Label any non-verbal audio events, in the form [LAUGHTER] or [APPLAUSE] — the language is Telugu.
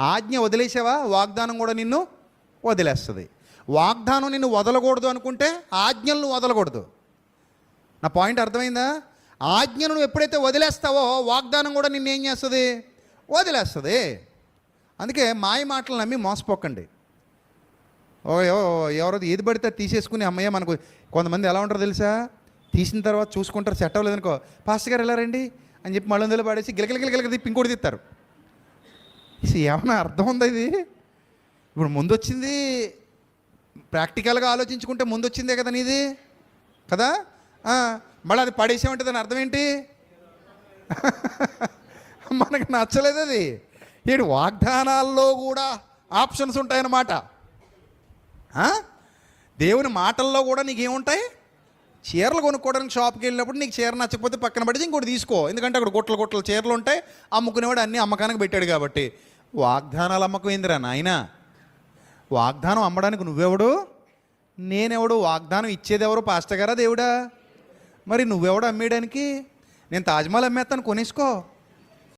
ఆజ్ఞ వదిలేసావా? వాగ్దానం కూడా నిన్ను వదిలేస్తుంది. వాగ్దానం నిన్ను వదలకూడదు అనుకుంటే ఆజ్ఞలను వదలకూడదు. నా పాయింట్ అర్థమైందా? ఆజ్ఞను నువ్వు ఎప్పుడైతే వదిలేస్తావో వాగ్దానం కూడా నిన్ను ఏం చేస్తుంది? వదిలేస్తుంది. అందుకే మాయ మాటలు నమ్మి మోసపోకండి. ఓ ఎవరో ఏది పడితే తీసేసుకుని అమ్మయ్య మనకు కొంతమంది ఎలా ఉంటారో తెలుసా? తీసిన తర్వాత చూసుకుంటారు సెట్ అవ్వలేదనుకో. పాస్టర్ గారు ఎలా రండి? అని చెప్పి మళ్ళీ అందులో పడేసి గిలకిల గిలకిల తిప్పి ఇంకోటి తిత్తారు. ఇది ఏమన్నా అర్థం ఉందా ఇది? ఇప్పుడు ముందు వచ్చింది ప్రాక్టికల్గా ఆలోచించుకుంటే ముందు వచ్చిందే కదా నీది? కదా? మళ్ళీ అది పడేసామంటే దాని అర్థం ఏంటి? [LAUGHS] మనకు నచ్చలేదు అది. ఏడు వాగ్దానాల్లో కూడా ఆప్షన్స్ ఉంటాయన్నమాట. దేవుని మాటల్లో కూడా నీకేముంటాయి? చీరలు కొనుక్కోవడానికి షాప్కి వెళ్ళినప్పుడు నీకు చీర నచ్చకపోతే పక్కన పడితే ఇంకోటి తీసుకో. ఎందుకంటే అక్కడ గుట్టలు గుట్టలు చీరలు ఉంటాయి అమ్ముకునేవాడు అన్ని అమ్మకానికి పెట్టాడు కాబట్టి. వాగ్దానాలు అమ్మకం నాయన నాయనా? వాగ్దానం అమ్మడానికి నువ్వెవడు? నేనెవడు? వాగ్దానం ఇచ్చేది ఎవరు పాస్టర్ గారా దేవుడా? మరి నువ్వెవడు అమ్మేయడానికి? నేను తాజ్మహల్ అమ్మేస్తాను కొనేసుకో.